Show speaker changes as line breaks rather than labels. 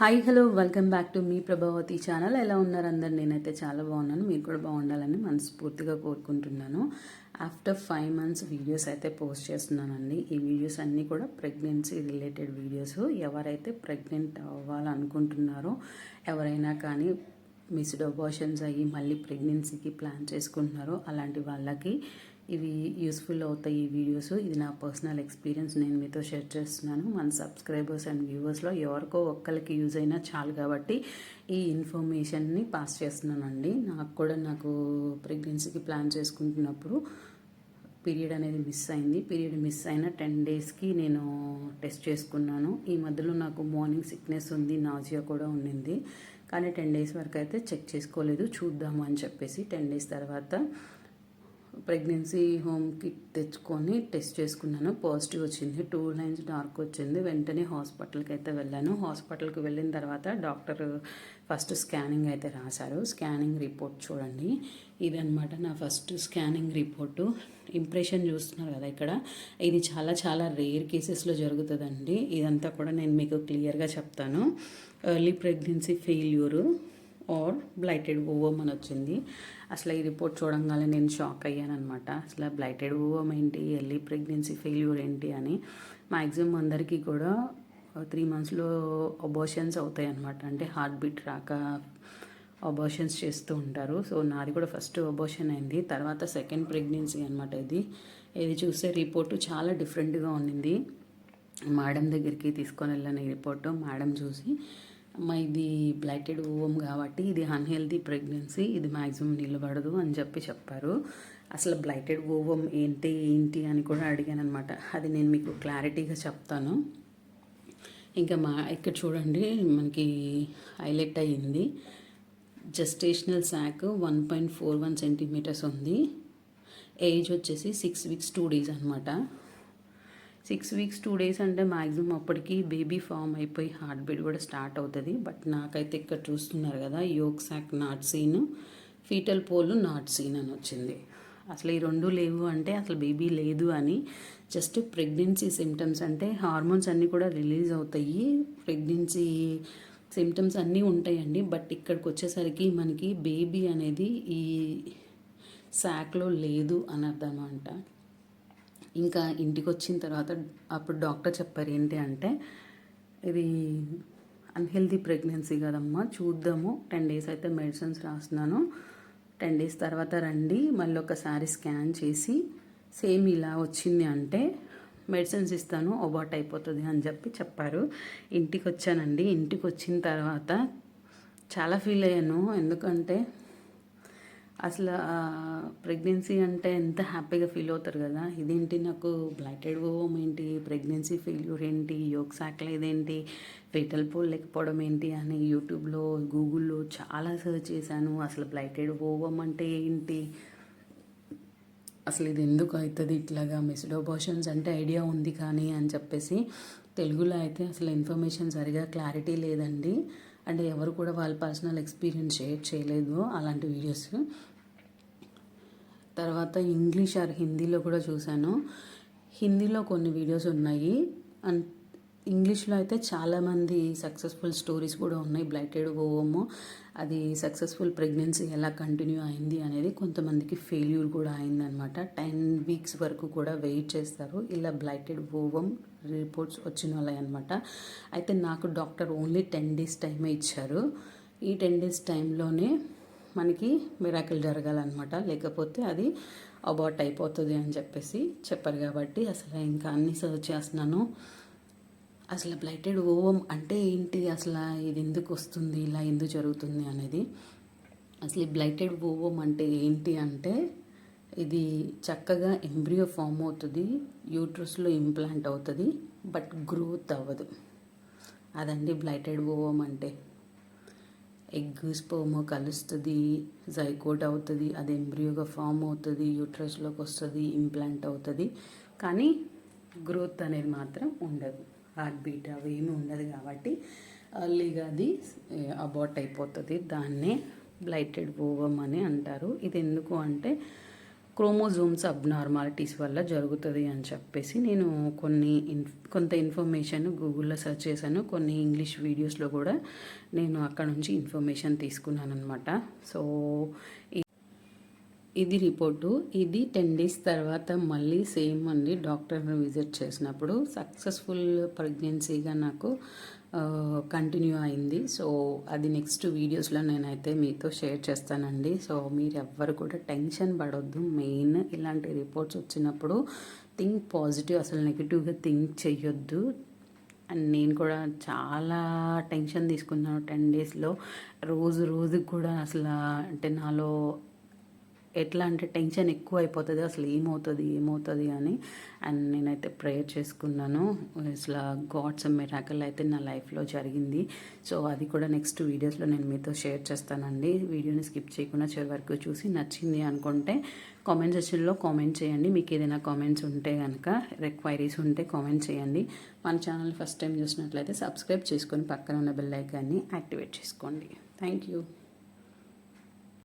hi hello welcome back to మీ Prabhavathi channel ఎలా ఉన్నారు అందరు నేనైతే చాలా బాగున్నాను మీరు కూడా బాగుండాలని మనస్ఫూర్తిగా కోరుకుంటున్నాను ఆఫ్టర్ ఫైవ్ మంత్స్ వీడియోస్ అయితే పోస్ట్ చేస్తున్నానండి ఈ వీడియోస్ అన్నీ కూడా ప్రెగ్నెన్సీ రిలేటెడ్ వీడియోస్ ఎవరైతే ప్రెగ్నెంట్ అవ్వాలనుకుంటున్నారో ఎవరైనా కానీ మిస్డ్ అబార్షన్స్ అయ్యి మళ్ళీ ప్రెగ్నెన్సీకి ప్లాన్ చేసుకుంటున్నారో అలాంటి వాళ్ళకి ఇవి యూస్ఫుల్ అవుతాయి ఈ వీడియోస్ ఇది నా పర్సనల్ ఎక్స్పీరియన్స్ నేను మీతో షేర్ చేస్తున్నాను మన సబ్స్క్రైబర్స్ అండ్ వ్యూవర్స్లో ఎవరికో ఒక్కరికి యూజ్ అయినా చాలు కాబట్టి ఈ ఇన్ఫర్మేషన్ని పాస్ చేస్తున్నానండి నాకు కూడా నాకు ప్రెగ్నెన్సీకి ప్లాన్ చేసుకుంటున్నప్పుడు పీరియడ్ అనేది మిస్ అయింది పీరియడ్ మిస్ అయిన టెన్ డేస్కి నేను టెస్ట్ చేసుకున్నాను ఈ మధ్యలో నాకు మార్నింగ్ సిక్నెస్ ఉంది నాజియా కూడా ఉండింది కానీ టెన్ డేస్ వరకు అయితే చెక్ చేసుకోలేదు చూద్దాము అని చెప్పేసి టెన్ డేస్ తర్వాత ప్రెగ్నెన్సీ హోమ్ కిట్ తెచ్చుకొని టెస్ట్ చేసుకున్నాను పాజిటివ్ వచ్చింది టూ లైన్స్ డార్క్ వచ్చింది వెంటనే హాస్పిటల్కి అయితే వెళ్ళాను హాస్పిటల్కి వెళ్ళిన తర్వాత డాక్టర్ ఫస్ట్ స్కానింగ్ అయితే రాశారు స్కానింగ్ రిపోర్ట్ చూడండి ఇదనమాట నా ఫస్ట్ స్కానింగ్ రిపోర్టు ఇంప్రెషన్ చూస్తున్నారు కదా ఇక్కడ ఇది చాలా చాలా రేర్ కేసెస్లో జరుగుతుందండి ఇదంతా కూడా నేను మీకు క్లియర్గా చెప్తాను early pregnancy failure or blighted ovum అని వచ్చింది అసలు ఈ రిపోర్ట్ చూడంగానే నేను షాక్ అయ్యాను అనమాట అసలు బ్లైటెడ్ ఓవమ్ ఏంటి ఎర్లీ ప్రెగ్నెన్సీ ఫెయిల్యూర్ ఏంటి అని మ్యాక్సిమం అందరికీ కూడా త్రీ మంత్స్లో అబోషన్స్ అవుతాయి అనమాట అంటే హార్ట్ బీట్ రాక అబోషన్స్ చేస్తూ ఉంటారు సో నాది కూడా ఫస్ట్ అబోషన్ అయింది తర్వాత సెకండ్ ప్రెగ్నెన్సీ అనమాట ఇది ఇది చూసే రిపోర్టు చాలా డిఫరెంట్గా ఉండింది మేడం దగ్గరికి తీసుకొని వెళ్ళాను ఈ రిపోర్టు మేడం చూసి అమ్మ ఇది బ్లైటెడ్ ఓవం కాబట్టి ఇది అన్హెల్దీ ప్రెగ్నెన్సీ ఇది మ్యాక్సిమం నిలబడదు అని చెప్పి చెప్పారు అసలు బ్లైటెడ్ ఓవం ఏంటి ఏంటి అని కూడా అడిగాను అనమాట అది నేను మీకు క్లారిటీగా చెప్తాను ఇంకా మా ఇక్కడ చూడండి మనకి హైలైట్ అయ్యింది gestational sac one point four one centimetres ఉంది ఏజ్ వచ్చేసి సిక్స్ వీక్స్ టూ డేస్ అనమాట సిక్స్ వీక్స్ టూ డేస్ అంటే మ్యాక్సిమం అప్పటికి బేబీ ఫామ్ అయిపోయి హార్ట్ బీట్ కూడా స్టార్ట్ అవుతుంది బట్ నాకైతే ఇక్కడ చూస్తున్నారు కదా yolk sac not seen fetal pole not seen అని వచ్చింది అసలు ఈ రెండు లేవు అంటే అసలు బేబీ లేదు అని జస్ట్ ప్రెగ్నెన్సీ సిమ్టమ్స్ అంటే హార్మోన్స్ అన్నీ కూడా రిలీజ్ అవుతాయి ప్రెగ్నెన్సీ సిమ్టమ్స్ అన్నీ ఉంటాయండి బట్ ఇక్కడికి వచ్చేసరికి మనకి బేబీ అనేది ఈ శాక్లో లేదు అని అర్థం ఇంకా ఇంటికి వచ్చిన తర్వాత అప్పుడు డాక్టర్ చెప్పారు ఏంటి అంటే ఇది అన్హెల్దీ ప్రెగ్నెన్సీ కదమ్మా చూద్దాము టెన్ డేస్ అయితే మెడిసిన్స్ రాస్తున్నాను టెన్ డేస్ తర్వాత రండి మళ్ళీ ఒకసారి స్కాన్ చేసి సేమ్ ఇలా వచ్చింది అంటే మెడిసిన్స్ ఇస్తాను అబార్ట్ అయిపోతుంది అని చెప్పి చెప్పారు ఇంటికి వచ్చానండి ఇంటికి వచ్చిన తర్వాత చాలా ఫీల్ అయ్యాను ఎందుకంటే అసలు ప్రెగ్నెన్సీ అంటే ఎంత హ్యాపీగా ఫీల్ అవుతారు కదా ఇదేంటి నాకు బ్లైటెడ్ ఓవమ్ ఏంటి ప్రెగ్నెన్సీ ఫెయిల్యూర్ ఏంటి యోగ్ సాక్ల ఇదేంటి ఫెటల్ పోల్ లేకపోవడం ఏంటి అని యూట్యూబ్లో గూగుల్లో చాలా సెర్చ్ చేశాను అసలు బ్లైటెడ్ ఓవమ్ అంటే ఏంటి అసలు ఇది ఎందుకు అవుతుంది ఇట్లాగా మిస్డోబోషన్స్ అంటే ఐడియా ఉంది కానీ అని చెప్పేసి తెలుగులో అయితే అసలు ఇన్ఫర్మేషన్ సరిగా క్లారిటీ లేదండి అంటే ఎవరు కూడా వాళ్ళ పర్సనల్ ఎక్స్పీరియన్స్ షేర్ చేయలేదు అలాంటి వీడియోస్ తర్వాత ఇంగ్లీష్ ఆర్ హిందీలో కూడా చూశాను హిందీలో కొన్ని వీడియోస్ ఉన్నాయి అండ్ ఇంగ్లీష్లో అయితే చాలామంది సక్సెస్ఫుల్ స్టోరీస్ కూడా ఉన్నాయి బ్లైటెడ్ హోమ్ అది సక్సెస్ఫుల్ ప్రెగ్నెన్సీ ఎలా కంటిన్యూ అయింది అనేది కొంతమందికి ఫెయిల్యూర్ కూడా అయిందనమాట టెన్ వీక్స్ వరకు కూడా వెయిట్ చేస్తారు ఇలా బ్లైటెడ్ ఓవం రిపోర్ట్స్ వచ్చిన అనమాట అయితే నాకు డాక్టర్ ఓన్లీ టెన్ డేస్ టైమే ఇచ్చారు ఈ టెన్ డేస్ టైంలోనే మనకి మిరాకిల్ జరగాలన్నమాట లేకపోతే అది అబార్ట్ అయిపోతుంది అని చెప్పేసి చెప్పారు కాబట్టి అసలు ఇంకా అన్ని సర్చ్ చేస్తున్నాను అసలు బ్లైటెడ్ ఓవం అంటే ఏంటి అసలు ఇది ఎందుకు వస్తుంది ఇలా ఎందుకు జరుగుతుంది అనేది అసలు బ్లైటెడ్ ఓవం అంటే ఏంటి అంటే ఇది చక్కగా ఎంబ్రియో ఫామ్ అవుతుంది యూట్రస్లో ఇంప్లాంట్ అవుతుంది బట్ గ్రోత్ అవ్వదు అదండి బ్లైటెడ్ ఓవం అంటే ఎగ్ స్పోమ్ కలుస్తుంది జైకోట్ అవుతుంది అది ఎంబ్రియోగా ఫామ్ అవుతుంది యూట్రస్లోకి వస్తుంది ఇంప్లాంట్ అవుతుంది కానీ గ్రోత్ అనేది మాత్రం ఉండదు హార్ట్ బీట్ అవి ఏమి ఉండదు కాబట్టి అర్లీగా అది అబార్ట్ అయిపోతుంది దాన్నే బ్లైటెడ్ ఓవం అని అంటారు ఇది ఎందుకు అంటే క్రోమోజోమ్స్ అబ్నార్మాలిటీస్ వల్ల జరుగుతుంది అని చెప్పేసి నేను కొన్ని కొంత ఇన్ఫర్మేషన్ గూగుల్లో సెర్చ్ చేశాను కొన్ని ఇంగ్లీష్ వీడియోస్లో కూడా నేను అక్కడ నుంచి ఇన్ఫర్మేషన్ తీసుకున్నాను అనమాట సో ఇది రిపోర్టు ఇది టెన్ డేస్ తర్వాత మళ్ళీ సేమ్ అండి డాక్టర్ని విజిట్ చేసినప్పుడు సక్సెస్ఫుల్ ప్రెగ్నెన్సీగా నాకు కంటిన్యూ అయింది సో అది నెక్స్ట్ వీడియోస్లో నేనైతే మీతో షేర్ చేస్తానండి సో మీరు ఎవ్వరు కూడా టెన్షన్ పడొద్దు మెయిన్ ఇలాంటి రిపోర్ట్స్ వచ్చినప్పుడు థింక్ పాజిటివ్ అసలు నెగిటివ్గా థింక్ చెయ్యొద్దు అండ్ నేను కూడా చాలా టెన్షన్ తీసుకున్నాను టెన్ డేస్లో రోజు రోజుకి కూడా అసలు అంటే నాలో ఎట్లా అంటే టెన్షన్ ఎక్కువ అయిపోతుంది అసలు ఏమవుతుంది ఏమవుతుంది అని అండ్ నేనైతే ప్రేయర్ చేసుకున్నాను అసలు గాడ్స్ మెరాకల్ అయితే నా లైఫ్లో జరిగింది సో అది కూడా నెక్స్ట్ వీడియోస్లో నేను మీతో షేర్ చేస్తానండి వీడియోని స్కిప్ చేయకుండా చివరి వరకు చూసి నచ్చింది అనుకుంటే కామెంట్ సెక్షన్లో కామెంట్ చేయండి మీకు ఏదైనా కామెంట్స్ ఉంటే కనుక రిక్వైరీస్ ఉంటే కామెంట్ చేయండి మన ఛానల్ ఫస్ట్ టైం చూసినట్లయితే సబ్స్క్రైబ్ చేసుకొని పక్కన ఉన్న బెల్ ఐకాన్ని యాక్టివేట్ చేసుకోండి థ్యాంక్ యూ